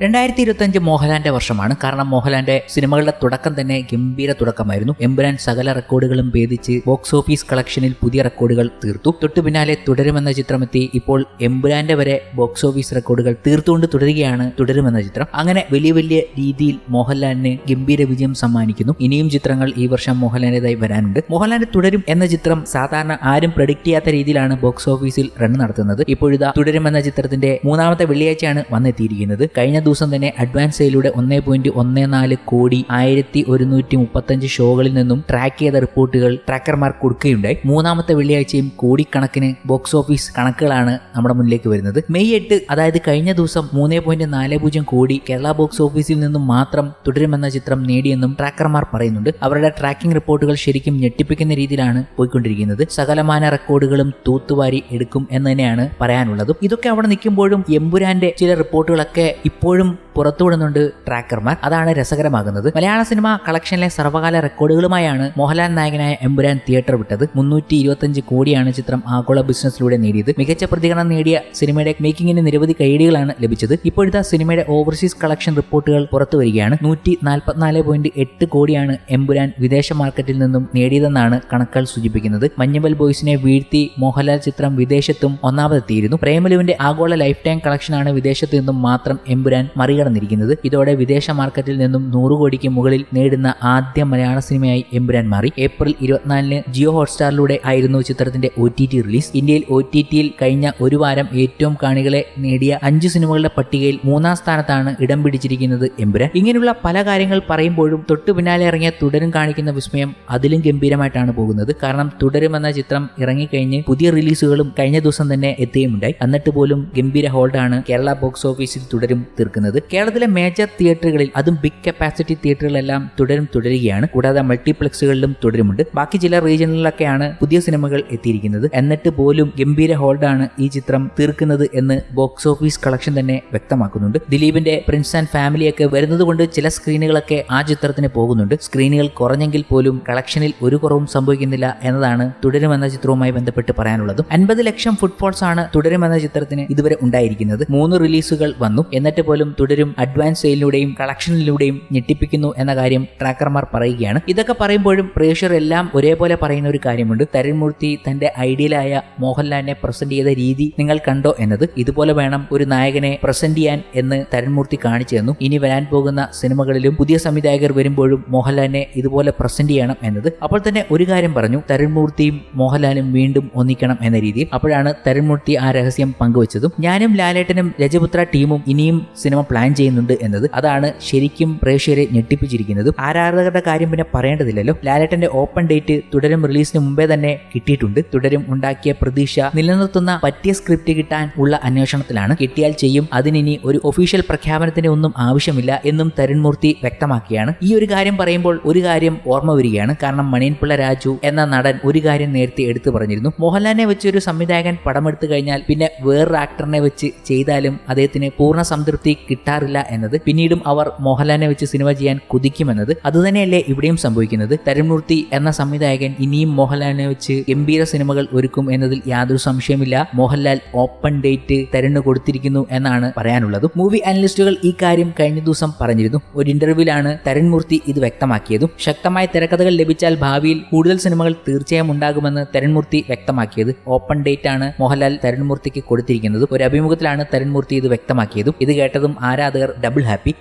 രണ്ടായിരത്തി ഇരുപത്തഞ്ച് മോഹൻലാലിന്റെ വർഷമാണ്. കാരണം മോഹൻലാലിന്റെ സിനിമകളുടെ തുടക്കം തന്നെ ഗംഭീര തുടക്കമായിരുന്നു. എമ്പുരാൻ സകല റെക്കോർഡുകളും ഭേദിച്ച് ബോക്സ് ഓഫീസ് കളക്ഷനിൽ പുതിയ റെക്കോർഡുകൾ തീർത്തു. തൊട്ടു പിന്നാലെ തുടരുമെന്ന ചിത്രമെത്തി ഇപ്പോൾ എമ്പുരാന്റെ വരെ ബോക്സ് ഓഫീസ് റെക്കോർഡുകൾ തീർത്തുകൊണ്ട് തുടരുകയാണ് തുടരുമെന്ന ചിത്രം. അങ്ങനെ വലിയ വലിയ രീതിയിൽ മോഹൻലാലിന് ഗംഭീര വിജയം സമ്മാനിക്കുന്നു. ഇനിയും ചിത്രങ്ങൾ ഈ വർഷം മോഹൻലാലിന്റെതായി വരാനുണ്ട്. മോഹൻലാലിന്റെ തുടരും എന്ന ചിത്രം സാധാരണ ആരും പ്രഡിക്ട് ചെയ്യാത്ത രീതിയിലാണ് ബോക്സ് ഓഫീസിൽ റൺ നടത്തുന്നത്. ഇപ്പോഴിതാ തുടരുമെന്ന ചിത്രത്തിന്റെ മൂന്നാമത്തെ വെള്ളിയാഴ്ചയാണ് വന്നെത്തിയിരിക്കുന്നത്. കഴിഞ്ഞ ദിവസം തന്നെ അഡ്വാൻസ് സെയിലൂടെ ഒന്നേ പോയിന്റ് ഒന്നേ നാല് കോടി ആയിരത്തി ഒരുന്നൂറ്റി മുപ്പത്തഞ്ച് ഷോകളിൽ നിന്നും ട്രാക്ക് ചെയ്ത റിപ്പോർട്ടുകൾ ട്രാക്കർമാർ കൊടുക്കുകയുണ്ടായി. മൂന്നാമത്തെ വെള്ളിയാഴ്ചയും കോടിക്കണക്കിന് ബോക്സ് ഓഫീസ് കണക്കുകളാണ് നമ്മുടെ മുന്നിലേക്ക് വരുന്നത്. മെയ് എട്ട് അതായത് കഴിഞ്ഞ ദിവസം മൂന്നേ പോയിന്റ് നാല് പൂജ്യം കോടി കേരള ബോക്സ് ഓഫീസിൽ നിന്നും മാത്രം തുടരുമെന്ന ചിത്രം നേടിയെന്നും ട്രാക്കർമാർ പറയുന്നുണ്ട്. അവരുടെ ട്രാക്കിംഗ് റിപ്പോർട്ടുകൾ ശരിക്കും ഞെട്ടിപ്പിക്കുന്ന രീതിയിലാണ് പോയിക്കൊണ്ടിരിക്കുന്നത്. സകലമാന റെക്കോർഡുകളും തൂത്തുവാരി എടുക്കും എന്ന് തന്നെയാണ് പറയാനുള്ളത്. ഇതൊക്കെ അവിടെ നിൽക്കുമ്പോഴും എമ്പുരാന്റെ ചില റിപ്പോർട്ടുകളൊക്കെ ഇപ്പോഴും പുറത്തുവിടുന്നുണ്ട് ട്രാക്കർമാർ. അതാണ് രസകരമാകുന്നത്. മലയാള സിനിമ കളക്ഷനിലെ സർവകാല റെക്കോർഡുകളുമായാണ് മോഹൻലാൽ നായകനായ എമ്പുരാൻ തിയേറ്റർ വിട്ടത്. മുന്നൂറ്റി ഇരുപത്തഞ്ച് കോടിയാണ് ചിത്രം ആഗോള ബിസിനസ്സിലൂടെ നേടിയത്. മികച്ച പ്രതികരണം നേടിയ സിനിമയുടെ മേക്കിങ്ങിന് നിരവധി കൈഡികളാണ് ലഭിച്ചത്. ഇപ്പോഴത്തെ സിനിമയുടെ ഓവർസീസ് കളക്ഷൻ റിപ്പോർട്ടുകൾ പുറത്തു വരികയാണ്. നൂറ്റി നാൽപ്പത്തിനാല് പോയിന്റ് എട്ട് കോടിയാണ് എമ്പുരാൻ വിദേശ മാർക്കറ്റിൽ നിന്നും നേടിയതെന്നാണ് കണക്കുകൾ സൂചിപ്പിക്കുന്നത്. മഞ്ഞുമൽ ബോയ്സിനെ വീഴ്ത്തി മോഹൻലാൽ ചിത്രം വിദേശത്തും ഒന്നാമതെത്തിയിരുന്നു. പ്രേമലുവിന്റെ ആഗോള ലൈഫ് ടൈം കളക്ഷനാണ് വിദേശത്ത് നിന്നും മാത്രം എമ്പുരാൻ മറികടന്നിരിക്കുന്നത് ഇതോടെ വിദേശ മാർക്കറ്റിൽ നിന്നും നൂറ് കോടിക്ക് മുകളിൽ നേടുന്ന ആദ്യ മലയാള സിനിമയായി എമ്പുരാൻ മാറി. ഏപ്രിൽ ഇരുപത്തിനാലിന് ജിയോ ഹോട്ട്സ്റ്റാറിലൂടെ ആയിരുന്നു ചിത്രത്തിന്റെ ഒ ടി ടി റിലീസ്. ഇന്ത്യയിൽ ഒ ടി ടിയിൽ കഴിഞ്ഞ ഒരു വാരം ഏറ്റവും കാണികളെ നേടിയ അഞ്ച് സിനിമകളുടെ പട്ടികയിൽ മൂന്നാം സ്ഥാനത്താണ് ഇടം പിടിച്ചിരിക്കുന്നത് എമ്പുരാൻ. ഇങ്ങനെയുള്ള പല കാര്യങ്ങൾ പറയുമ്പോഴും തൊട്ടു പിന്നാലെ ഇറങ്ങിയ തുടരും കാണിക്കുന്ന വിസ്മയം അതിലും ഗംഭീരമായിട്ടാണ് പോകുന്നത്. കാരണം തുടരുമെന്ന ചിത്രം ഇറങ്ങിക്കഴിഞ്ഞ് പുതിയ റിലീസുകളും കഴിഞ്ഞ ദിവസം തന്നെ എത്തുകയുമുണ്ടായി. എന്നിട്ട് പോലും ഗംഭീര ഹോൾഡാണ് കേരള ബോക്സ് ഓഫീസിൽ തുടരും തീർക്കുന്നത്. കേരളത്തിലെ മേജർ തിയേറ്ററുകളിൽ അതും ബിഗ് കപ്പാസിറ്റി തിയേറ്ററുകളെല്ലാം തുടരും തുടരുകയാണ്. കൂടാതെ മൾട്ടിപ്ലക്സുകളിലും തുടരുമുണ്ട്. ബാക്കി ചില റീജിയനിലൊക്കെയാണ് പുതിയ സിനിമകൾ എത്തിയിരിക്കുന്നത്. എന്നിട്ട് പോലും ഗംഭീര ഹോൾഡാണ് ഈ ചിത്രം തീർക്കുന്നത് എന്ന് ബോക്സ് ഓഫീസ് കളക്ഷൻ തന്നെ വ്യക്തമാക്കുന്നുണ്ട്. ദിലീപിന്റെ പ്രിൻസ് ആൻഡ് ഫാമിലിയൊക്കെ വരുന്നത് കൊണ്ട് ചില സ്ക്രീനുകളൊക്കെ ആ ചിത്രത്തിന് പോകുന്നുണ്ട്. സ്ക്രീനുകൾ കുറഞ്ഞെങ്കിൽ പോലും കളക്ഷനിൽ ഒരു കുറവും സംഭവിക്കുന്നില്ല എന്നതാണ് തുടരുമെന്ന ചിത്രവുമായി ബന്ധപ്പെട്ട് പറയാനുള്ളതും. അൻപത് ലക്ഷം ഫുട്ബോൾസ് ആണ് തുടരുമെന്ന ചിത്രത്തിന് ഇതുവരെ ഉണ്ടായിരിക്കുന്നത്. മൂന്ന് റിലീസുകൾ വന്നു. എന്നിട്ട് പോലും തുടരും അഡ്വാൻസ് സെയിലിലൂടെയും കളക്ഷനിലൂടെയും ഞെട്ടിപ്പിക്കുന്നു എന്ന കാര്യം ട്രാക്കർമാർ പറയുകയാണ്. ഇതൊക്കെ പറയുമ്പോഴും പ്രേക്ഷകർ എല്ലാം ഒരേപോലെ പറയുന്ന ഒരു കാര്യമുണ്ട്. തരുൺമൂർത്തി തന്റെ ഐഡിയലായ മോഹൻലാലിനെ പ്രസന്റ് ചെയ്ത രീതി നിങ്ങൾ കണ്ടോ എന്നത്. ഇതുപോലെ വേണം ഒരു നായകനെ പ്രസന്റ് ചെയ്യാൻ എന്ന് തരുൺമൂർത്തി കാണിച്ചു തന്നു. ഇനി വരാൻ പോകുന്ന സിനിമകളിലും പുതിയ സംവിധായകർ വരുമ്പോഴും മോഹൻലാലിനെ ഇതുപോലെ പ്രസന്റ് ചെയ്യണം എന്നത്. അപ്പോൾ തന്നെ ഒരു കാര്യം പറഞ്ഞു. തരുൺമൂർത്തിയും മോഹൻലാലും വീണ്ടും ഒന്നിക്കണം എന്ന രീതിയിൽ. അപ്പോഴാണ് തരുൺമൂർത്തി ആ രഹസ്യം പങ്കുവച്ചതും. ഞാനും ലാലേട്ടനും രജപുത്ര ടീമും ഇനിയും സിനിമ പ്ലാൻ ചെയ്യുന്നുണ്ട് എന്നത് അതാണ് ശരിക്കും പ്രേക്ഷകരെ ഞെട്ടിപ്പിച്ചിരിക്കുന്നതും. ആരാധകരുടെ കാര്യം പിന്നെ പറയേണ്ടതില്ലല്ലോ. ലാലേട്ടന്റെ ഓപ്പൺ ഡേറ്റ് തുടരും റിലീസിന് മുമ്പേ തന്നെ കിട്ടിയിട്ടുണ്ട്. തുടരും ഉണ്ടാക്കിയ പ്രതീക്ഷ നിലനിർത്തുന്ന പറ്റിയ സ്ക്രിപ്റ്റ് കിട്ടാൻ ഉള്ള അന്വേഷണത്തിലാണ്. കിട്ടിയാൽ ചെയ്യും. അതിനിനി ഒരു ഒഫീഷ്യൽ പ്രഖ്യാപനത്തിന്റെ ഒന്നും ആവശ്യമില്ല എന്നും തരുൺമൂർത്തി വ്യക്തമാക്കിയാണ് ഈ ഒരു കാര്യം പറയുമ്പോൾ ഒരു കാര്യം ഓർമ്മ വരികയാണ്. കാരണം മണിയൻപിള്ള രാജു എന്ന നടൻ ഒരു കാര്യം നേരത്തെ എടുത്തു പറഞ്ഞിരുന്നു. മോഹൻലാലിനെ വെച്ച് ഒരു സംവിധായകൻ പടമെടുത്തു കഴിഞ്ഞാൽ പിന്നെ വേറൊരു ആക്ടറിനെ വെച്ച് ചെയ്താലും അദ്ദേഹത്തിന് പൂർണ സംതൃപ്തി കിട്ടാറില്ല എന്നത് പിന്നീടും അവർ മോഹൻലാലിനെ വെച്ച് സിനിമ ചെയ്യാൻ കുതിക്കുമെന്നത് അതുതന്നെയല്ലേ ഇവിടെയും സംഭവിക്കുന്നത്. തരുൺമൂർത്തി എന്ന സംവിധായകൻ ഇനിയും മോഹൻലാലിനെ വെച്ച് ഗംഭീര സിനിമകൾ ഒരുക്കും എന്നതിൽ യാതൊരു സംശയമില്ല മോഹൻലാൽ ഓപ്പൺ ഡേറ്റ് തരുണ് കൊടുത്തിരിക്കുന്നു എന്നാണ് പറയാനുള്ളത്. മൂവി അനലിസ്റ്റുകൾ ഈ കാര്യം കഴിഞ്ഞ ദിവസം പറഞ്ഞിരുന്നു. ഒരു ഇന്റർവ്യൂവിലാണ് തരുൺമൂർത്തി ഇത് വ്യക്തമാക്കിയതും. ശക്തമായ തിരക്കഥകൾ ലഭിച്ചാൽ ഭാവിയിൽ കൂടുതൽ സിനിമകൾ തീർച്ചയായും ഉണ്ടാകുമെന്ന് തരുൺമൂർത്തി വ്യക്തമാക്കിയത്. ഓപ്പൺ ഡേറ്റ് ആണ് മോഹൻലാൽ തരുൺമൂർത്തിക്ക് കൊടുത്തിരിക്കുന്നത്. ഒരു അഭിമുഖത്തിലാണ് തരുൺമൂർത്തി ഇത് വ്യക്തമാക്കിയതും. ഇത് കേട്ടതും ആരാധകർ ഡബിൾ ഹാപ്പി